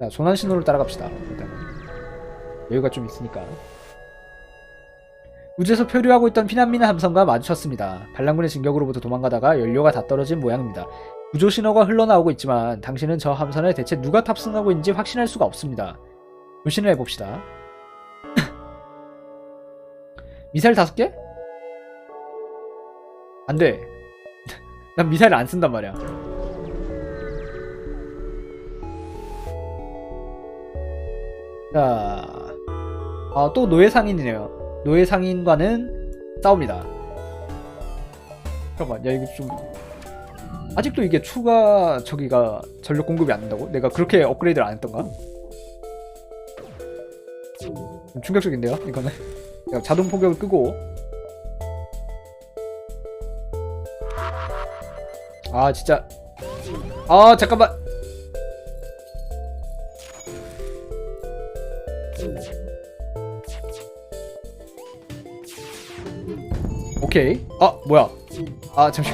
자, 조난 신호를 따라갑시다. 일단은 여유가 좀 있으니까. 우주에서 표류하고 있던 피난민 함선과 마주쳤습니다. 반란군의 진격으로부터 도망가다가 연료가 다 떨어진 모양입니다. 구조 신호가 흘러나오고 있지만 당신은 저 함선에 대체 누가 탑승하고 있는지 확신할 수가 없습니다. 조신을 해봅시다. 미사일 다섯 개? 안 돼. 난 미사일 안 쓴단 말이야. 자, 아, 또 노예 상인이네요. 노예 상인과는 싸웁니다. 잠깐만, 야, 이거 좀. 아직도 이게 추가 저기가 전력 공급이 안 된다고? 내가 그렇게 업그레이드를 안 했던가? 좀 충격적인데요, 이거는. 야, 자동 포격을 끄고. 아, 진짜. 아, 잠깐만. 오케이. 아, 뭐야. 아, 잠시.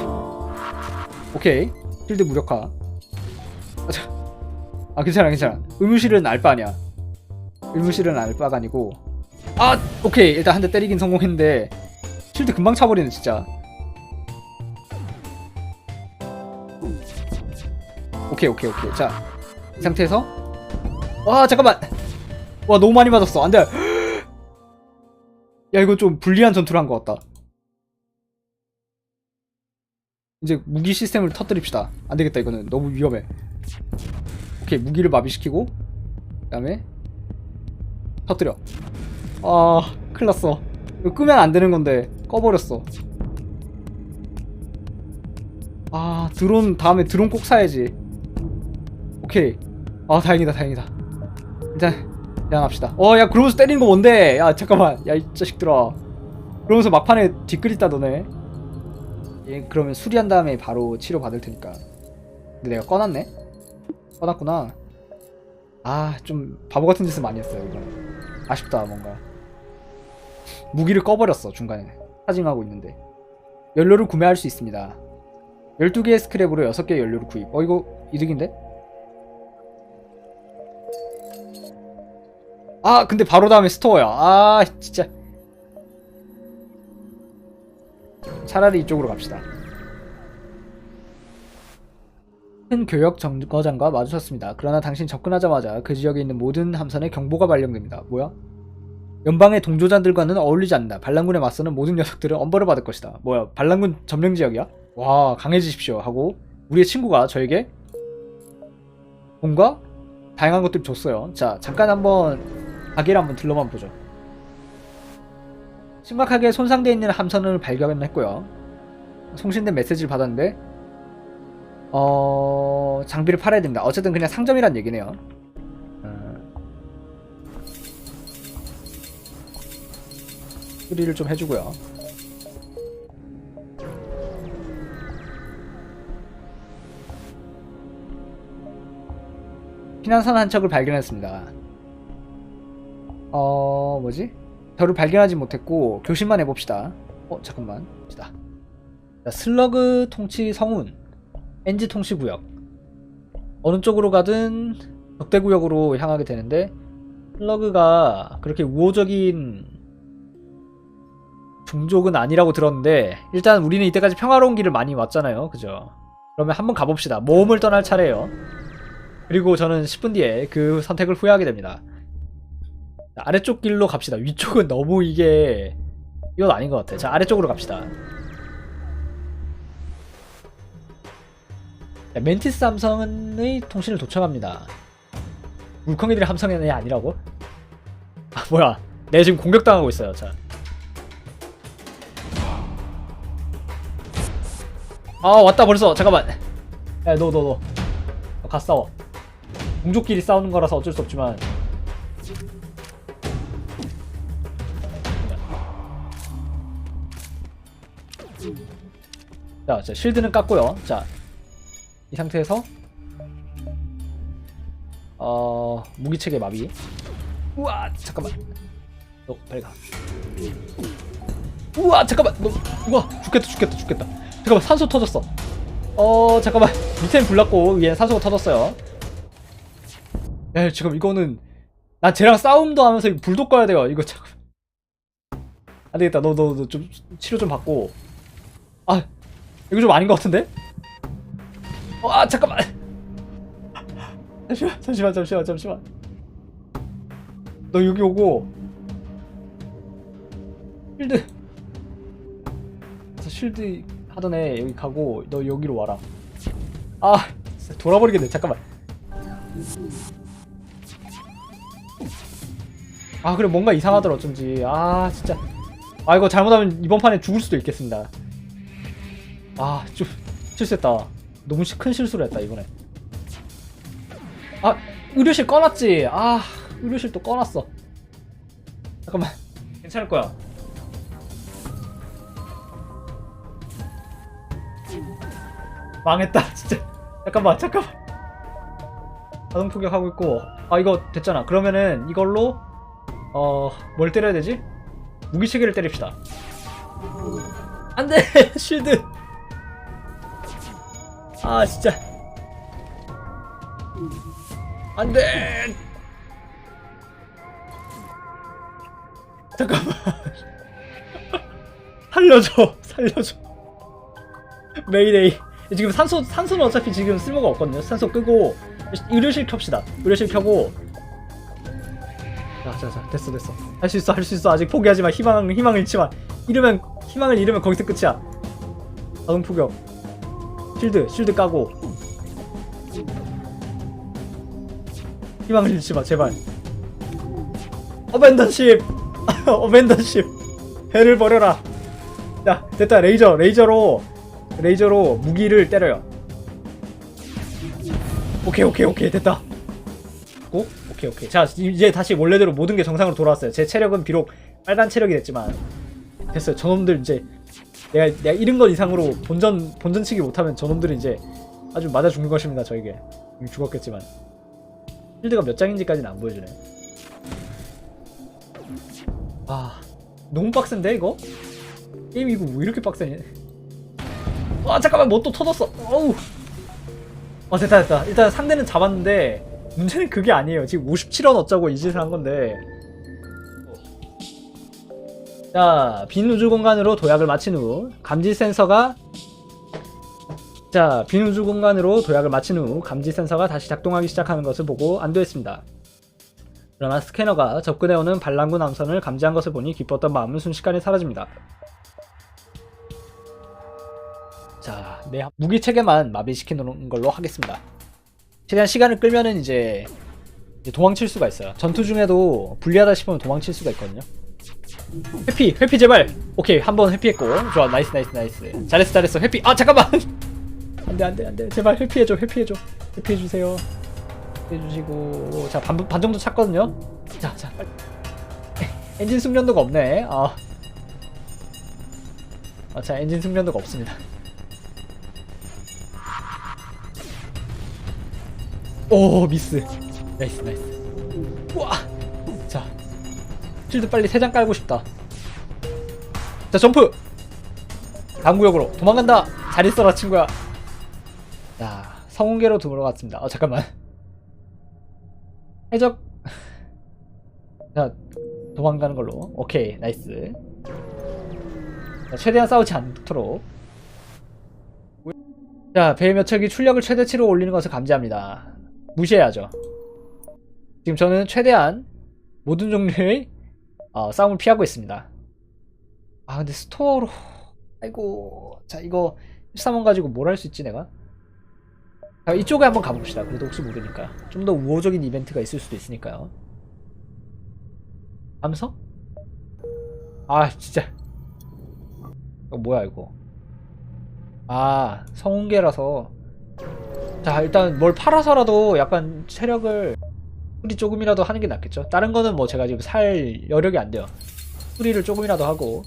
오케이. 필드 무력화. 아, 자. 아, 괜찮아, 괜찮아. 의무실은 알바 아니야. 의무실은 알바가 아니고. 아, 오케이. 일단 한 대 때리긴 성공했는데. 실드 금방 차버리네, 진짜. 오케이, 오케이, 오케이. 자, 이 상태에서. 와, 잠깐만. 와, 너무 많이 맞았어. 안 돼. 야, 이거 좀 불리한 전투를 한 것 같다. 이제 무기 시스템을 터뜨립시다. 안 되겠다, 이거는. 너무 위험해. 오케이, 무기를 마비시키고, 그 다음에, 터뜨려. 아, 큰일 났어. 이거 끄면 안 되는 건데, 꺼버렸어. 아, 드론, 다음에 드론 꼭 사야지. 오케이. 아, 다행이다, 다행이다. 일단, 대항합시다. 어, 야, 그러면서 때리는 거 뭔데? 야, 잠깐만. 야, 이 자식들아. 그러면서 막판에 뒷그리다 너네. 얘 그러면 수리한 다음에 바로 치료 받을 테니까. 근데 내가 꺼놨네? 꺼놨구나. 아, 좀 바보 같은 짓을 많이 했어요, 이거. 아쉽다, 뭔가. 무기를 꺼버렸어, 중간에. 차징하고 있는데. 연료를 구매할 수 있습니다. 12개의 스크랩으로 6개의 연료를 구입. 어, 이거 이득인데? 아, 근데 바로 다음에 스토어야. 아, 진짜. 차라리 이쪽으로 갑시다. 큰 교역 정거장과 마주쳤습니다. 그러나 당신 접근하자마자 그 지역에 있는 모든 함선에 경보가 발령됩니다. 뭐야? 연방의 동조자들과는 어울리지 않는다. 반란군에 맞서는 모든 녀석들은 엄벌을 받을 것이다. 뭐야? 반란군 점령 지역이야? 와, 강해지십시오. 하고 우리의 친구가 저에게 뭔가 다양한 것들 줬어요. 자, 잠깐 한번 가게를 한번 들러만 보죠. 심각하게 손상되어 있는 함선을 발견했고요. 송신된 메시지를 받았는데 어... 장비를 팔아야 됩니다. 어쨌든 그냥 상점이란 얘기네요. 어... 수리를 좀 해주고요. 피난선 한 척을 발견했습니다. 어 뭐지? 저를 발견하지 못했고 교신만 해봅시다. 어 잠깐만. 자, 자 슬러그 통치 성운, 엔지 통치 구역. 어느 쪽으로 가든 적대 구역으로 향하게 되는데 슬러그가 그렇게 우호적인 종족은 아니라고 들었는데 일단 우리는 이때까지 평화로운 길을 많이 왔잖아요. 그죠? 그러면 한번 가봅시다. 모험을 떠날 차례예요. 그리고 저는 10분 뒤에 그 선택을 후회하게 됩니다. 자, 아래쪽 길로 갑시다. 위쪽은 너무 이게 이건 아닌 것 같아. 자 아래쪽으로 갑시다. 자, 멘티스 함성의 통신을 도청합니다. 물컹이들의 함성이 아니라고? 아 뭐야? 내가 지금 공격당하고 있어요. 자. 아 왔다 벌써. 잠깐만. 야 너 너 너. 너가 싸워. 동족끼리 싸우는 거라서 어쩔 수 없지만 자, 자 실드는 깠고요. 자, 이 상태에서 어 무기 체계 마비. 우와, 잠깐만. 너 빨리 가. 우와, 잠깐만. 너 우와, 죽겠다, 죽겠다, 죽겠다. 잠깐만, 산소 터졌어. 어, 잠깐만. 밑에는 불났고 위에 산소가 터졌어요. 야 지금 이거는 나 쟤랑 싸움도 하면서 불도 꺼야 돼요 이거 잠깐 안 되겠다 너 너 너 좀 치료 좀 받고 아 이거 좀 아닌 것 같은데? 어, 아 잠깐만. 잠시만 잠시만 잠시만 잠시만. 너 여기 오고. 실드. 저 실드 하던 애 여기 가고 너 여기로 와라. 아 돌아버리겠네. 잠깐만. 아 그래. 뭔가 이상하더라 어쩐지. 아 진짜. 아 이거 잘못하면 이번 판에 죽을 수도 있겠습니다 아 좀 실수했다. 너무 시- 큰 실수를 했다 이번에. 아 의료실 꺼놨지. 아 의료실 또 꺼놨어. 잠깐만. 괜찮을 거야. 망했다 진짜. 잠깐만 잠깐만. 자동 포격하고 있고. 아 이거 됐잖아. 그러면은 이걸로 어 뭘 때려야 되지? 무기체계를 때립시다. 안 돼! 쉴드 아 진짜. 안돼. 잠깐만. 살려줘 살려줘. 메이데이. 지금 산소 산소는 어차피 지금 쓸모가 없거든요. 산소 끄고 의료실 켭시다. 의료실 켜고. 자자자 됐어 됐어. 할 수 있어 할 수 있어. 아직 포기하지 마. 희망 희망을 잃지 마. 잃으면 희망을 잃으면 거기서 끝이야. 자동 포격 실드 실드 까고. 희망을 잃지 마 제발. 어벤던십! 어벤던십! 해를 버려라. 야 됐다. 레이저 레이저로 레이저로 무기를 때려요. 오케이 오케이 오케이. 됐다. 고? 오케이 오케이. 자 이제 다시 원래대로 모든 게 정상으로 돌아왔어요. 제 체력은 비록 빨간 체력이 됐지만. 됐어요. 저놈들 이제 내가 내가 잃은 것 이상으로 본전 본전 치기 못하면 저놈들은 이제 아주 맞아 죽는 것입니다 저에게. 이미 죽었겠지만. 필드가 몇 장인지까지는 안 보여주네. 아 너무 빡센데 이거? 게임 이거 왜 이렇게 빡세니? 아 잠깐만 뭐 또 터졌어. 어우. 어 됐다 됐다. 일단 상대는 잡았는데 문제는 그게 아니에요. 지금 57원 얻자고 이 짓을 한 건데 자, 빈 우주 공간으로 도약을 마친 후 감지 센서가 자, 빈 우주 공간으로 도약을 마친 후 감지 센서가 다시 작동하기 시작하는 것을 보고 안도했습니다. 그러나 스캐너가 접근해오는 반란군 함선을 감지한 것을 보니 기뻤던 마음은 순식간에 사라집니다. 자, 내 무기 체계만 마비시키는 걸로 하겠습니다. 최대한 시간을 끌면은 이제 도망칠 수가 있어요. 전투 중에도 불리하다 싶으면 도망칠 수가 있거든요. 회피 회피 제발. 오케이 한 번 회피했고. 좋아 나이스 나이스 나이스. 잘했어 잘했어. 회피 아 잠깐만. 안돼 안돼 안돼. 제발 회피해줘 회피해줘. 회피해주세요. 회피해주시고. 자반 반 정도 찼거든요. 자자 빨리. 엔진 숙련도가 없네. 아. 아, 자 엔진 숙련도가 없습니다. 오 미스. 나이스 나이스. 우와. 자 실드 빨리 3장 깔고 싶다. 자, 점프! 다음 구역으로 도망간다! 잘 있어라, 친구야. 자, 성운계로 들어갔습니다. 어, 잠깐만. 해적. 자, 도망가는 걸로. 오케이, 나이스. 자, 최대한 싸우지 않도록. 자, 배의 몇 척이 출력을 최대치로 올리는 것을 감지합니다. 무시해야죠. 지금 저는 최대한 모든 종류의 어, 싸움을 피하고 있습니다. 아 근데 스토어로 아이고 자 이거 13원 가지고 뭘 할 수 있지 내가? 자, 이쪽에 한번 가봅시다. 그래도 혹시 모르니까 좀 더 우호적인 이벤트가 있을 수도 있으니까요. 함성? 아 진짜 이거 뭐야 이거? 아 성운계라서 자 일단 뭘 팔아서라도 약간 체력을 수리 조금이라도 하는 게 낫겠죠. 다른 거는 뭐 제가 지금 살 여력이 안 돼요. 수리를 조금이라도 하고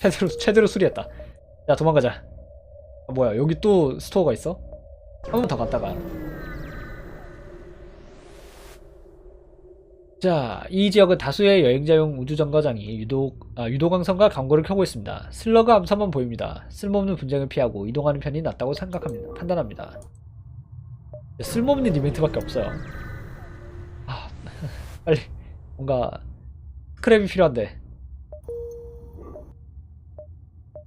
최대로 최대로 수리했다. 야 도망가자. 아, 뭐야 여기 또 스토어가 있어? 한 번 더 갔다가. 자, 이 지역은 다수의 여행자용 우주정거장이 유독, 아, 유도광선과 광고를 켜고 있습니다. 슬러그 암사만 보입니다. 쓸모없는 분쟁을 피하고 이동하는 편이 낫다고 생각합니다. 판단합니다. 쓸모없는 이벤트밖에 없어요. 빨리 뭔가 스크랩이 필요한데.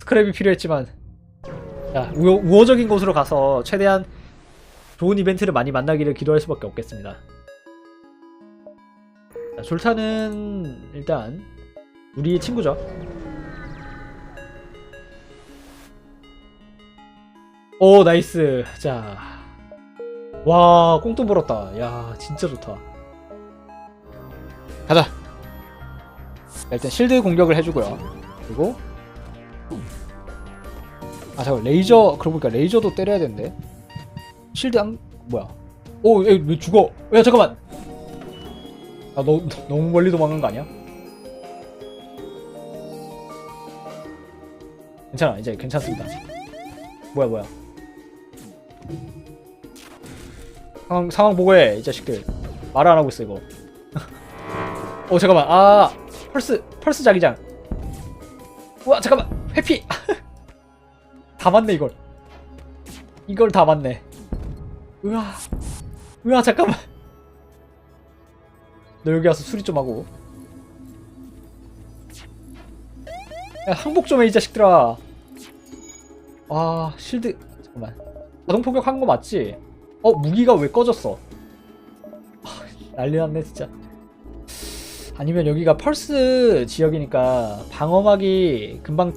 스크랩이 필요했지만. 자 우호, 우호적인 곳으로 가서 최대한 좋은 이벤트를 많이 만나기를 기도할 수밖에 없겠습니다. 자, 졸타는 일단 우리의 친구죠. 오 나이스. 자와 꽁돈 벌었다. 야 진짜 좋다 가자. 자, 일단 실드 공격을 해주고요. 그리고 아 잠깐 레이저 그러고 보니까 레이저도 때려야 되는데 실드 안 뭐야? 오왜 죽어? 야 잠깐만. 아 너 너무 멀리 도망간 거 아니야? 괜찮아 이제 괜찮습니다. 뭐야 뭐야? 상황 상황 보고해 이 자식들 말 안 하고 있어 이거. 어 잠깐만. 아 펄스 펄스 자기장. 우와 잠깐만. 회피. 다 맞네 이걸. 이걸 다 맞네. 으아. 으아 잠깐만. 너 여기 와서 수리 좀 하고. 야 항복 좀 해 이 자식들아. 아 실드. 잠깐만. 자동 포격 한 거 맞지? 어 무기가 왜 꺼졌어? 아, 난리 났네 진짜 아니면 여기가 펄스 지역이니까 방어막이 금방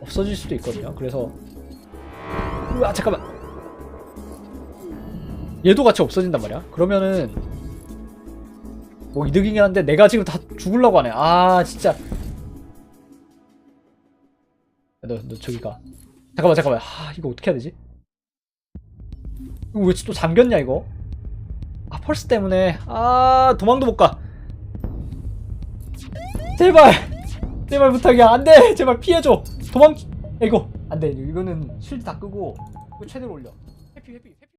없어질 수도 있거든요. 그래서 우와 잠깐만 얘도 같이 없어진단 말이야. 그러면은 뭐 이득이긴 한데 내가 지금 다 죽으려고 하네. 아 진짜 너 너 저기 가. 잠깐만 잠깐만. 아 이거 어떻게 해야 되지? 이거 왜 또 잠겼냐 이거? 아 펄스 때문에 아 도망도 못 가. 제발 제발 부탁이야. 안돼 제발 피해줘. 도망 이거 안돼. 이거는 실드 다 끄고 최대로 올려. 해피 해피